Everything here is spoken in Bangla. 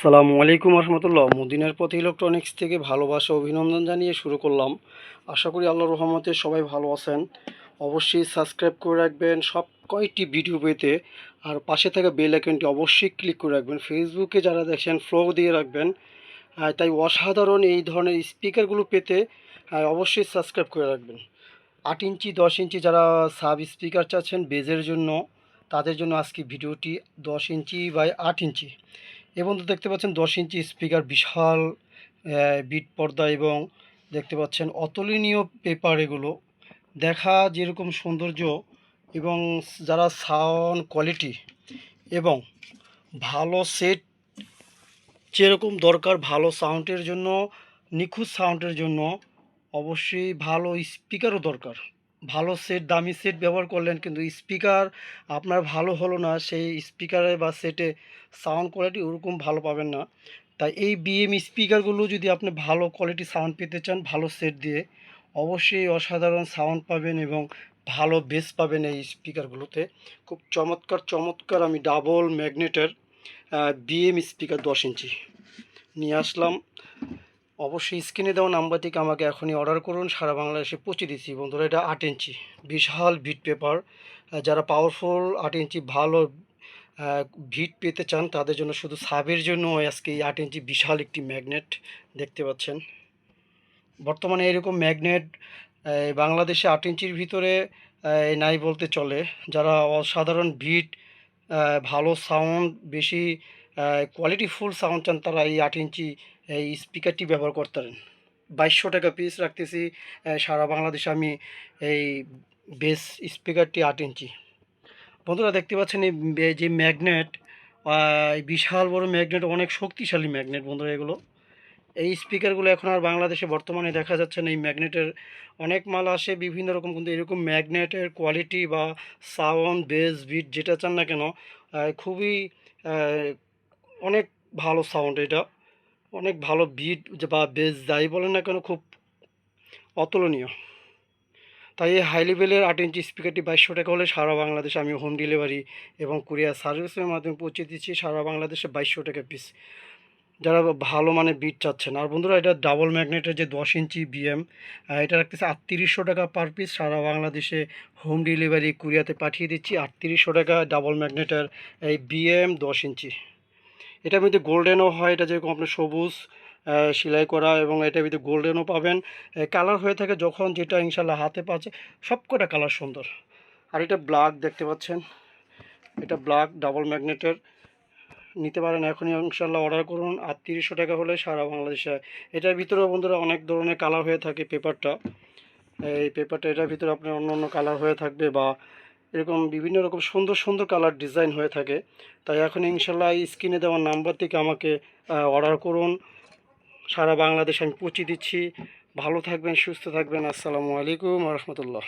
আসসালামু আলাইকুম রহমতুল্লাহ মদিনার পথে ইলেকট্রনিক্স থেকে ভালোবাসা অভিনন্দন জানিয়ে শুরু করলাম। আশা করি আল্লাহ রহমতে সবাই ভালো আছেন। অবশ্যই সাবস্ক্রাইব করে রাখবেন সব কয়েকটি ভিডিও পেতে। আর পাশে থাকা বেল আইকনটি অবশ্যই ক্লিক করে রাখবেন। ফেসবুকে যারা দেখছেন ফ্লো দিয়ে রাখবেন। তাই অসাধারণ এই ধরনের স্পিকারগুলো পেতে অবশ্যই সাবস্ক্রাইব করে রাখবেন। আট ইঞ্চি, দশ ইঞ্চি যারা সাব স্পিকার চাচ্ছেন, বেজের জন্য, তাদের জন্য আজকে ভিডিওটি দশ ইঞ্চি বাই আট ইঞ্চি। এবং তো দেখতে পাচ্ছেন দশ ইঞ্চি স্পিকার, বিশাল বিট পর্দা এবং দেখতে পাচ্ছেন অতুলনীয় পেপার এগুলো। দেখা যেরকম সৌন্দর্য এবং যারা সাউন্ড কোয়ালিটি এবং ভালো সেট যেরকম দরকার ভালো সাউন্ডের জন্য, নিখুঁত সাউন্ডের জন্য, অবশ্যই ভালো স্পিকারও দরকার। ভালো সেট দামি সেট ব্যবহার করলেন, কিন্তু স্পিকার আপনার ভালো হলো না, সেই স্পিকারে বা সেটে সাউন্ড কোয়ালিটি ওরকম ভালো পাবেন না। তাই এই বিএম স্পিকারগুলো যদি আপনি ভালো কোয়ালিটি সাউন্ড পেতে চান, ভালো সেট দিয়ে, অবশ্যই অসাধারণ সাউন্ড পাবেন এবং ভালো বেস পাবেন এই স্পিকারগুলোতে খুব চমৎকার চমৎকার আমি ডাবল ম্যাগনেটের বিএম স্পিকার দশ ইঞ্চি। নিয়ে আসলাম। অবশ্যই স্ক্রিনে দেওয়া নাম্বার থেকে আমাকে এখনই অর্ডার করুন। সারা বাংলাদেশে পৌঁছে দিচ্ছি। বন্ধুরা, এটা আট ইঞ্চি। বিশাল ভিট পেপার। যারা পাওয়ারফুল আট ইঞ্চি ভালো ভিট পেতে চান, তাদের জন্য শুধু সাবের জন্য আজকে এই আট ইঞ্চি বিশাল একটি ম্যাগনেট দেখতে পাচ্ছেন। বর্তমানে এরকম ম্যাগনেট বাংলাদেশে আট ইঞ্চির ভিতরে নাই বলতে চলে। যারা অসাধারণ ভিট ভালো সাউন্ড বেশি কোয়ালিটিফুল সাউন্ড চান, তারা এই আট ইঞ্চি এই স্পিকারটি ব্যবহার করতে পারেন বাইশশো টাকা পিস রাখতেছি সারা বাংলাদেশে আমি এই বেস স্পিকারটি আট ইঞ্চি। বন্ধুরা, দেখতে পাচ্ছেন এই যে ম্যাগনেট বিশাল বড় ম্যাগনেট অনেক শক্তিশালী ম্যাগনেট বন্ধুরা এগুলো। এই স্পিকারগুলো এখন আর বাংলাদেশে বর্তমানে দেখা যাচ্ছে না। এই ম্যাগনেটের অনেক মাল আসে, বিভিন্ন রকম কিন্তু এরকম ম্যাগনেটের কোয়ালিটি বা সাউন্ড বেস বিট যেটা চান না কেন খুবই অনেক ভালো সাউন্ড এটা। অনেক ভালো বিট বা বেস যাই বলেন না কেন খুব অতুলনীয়। তাই এই হাই লেভেলের আট ইঞ্চি স্পিকারটি বাইশশো টাকা হলে সারা বাংলাদেশে আমি হোম ডেলিভারি এবং কুরিয়ার সার্ভিসের মাধ্যমে পৌঁছে দিচ্ছি, সারা বাংলাদেশে বাইশশো টাকা পিস যারা ভালো মানে বিট চাচ্ছেন, আর বন্ধুরা এটা ডাবল ম্যাগনেটের যে দশ ইঞ্চি বিএম এটা রাখতেছে আটত্রিশশো টাকা পার পিস সারা বাংলাদেশে হোম ডেলিভারি কুরিয়াতে পাঠিয়ে দিচ্ছি আটত্রিশশো টাকা ডাবল ম্যাগনেটের এই বিএম দশ ইঞ্চি এটার মধ্যে গোল্ডেনও হয়, এটা যেরকম আপনার সবুজ সেলাই করা এবং এটার ভিতরে গোল্ডেনও পাবেন। কালার হয়ে থাকে যখন যেটা ইনশাল্লাহ হাতে পাচ্ছে সব কটা কালার সুন্দর। আর এটা ব্ল্যাক দেখতে পাচ্ছেন। এটা ব্ল্যাক ডাবল ম্যাগনেটের নিতে পারেন এখনই ইনশাল্লাহ অর্ডার করুন। আর তিরিশশো টাকা হলে সারা বাংলাদেশে এটার ভিতরেও বন্ধুরা অনেক ধরনের কালার হয়ে থাকে পেপারটা এই পেপারটা এটার ভিতরে আপনার অন্য অন্য কালার হয়ে থাকবে বা এরকম বিভিন্ন রকম সুন্দর সুন্দর কালার ডিজাইন হয়ে থাকে। তাই এখন ইনশাল্লাহ স্ক্রিনে দেওয়া নাম্বার থেকে আমাকে অর্ডার করুন। সারা বাংলাদেশ আমি পৌঁছে দিচ্ছি। ভালো থাকবেন, সুস্থ থাকবেন। আসসালামু আলাইকুম রহমতুল্লাহ।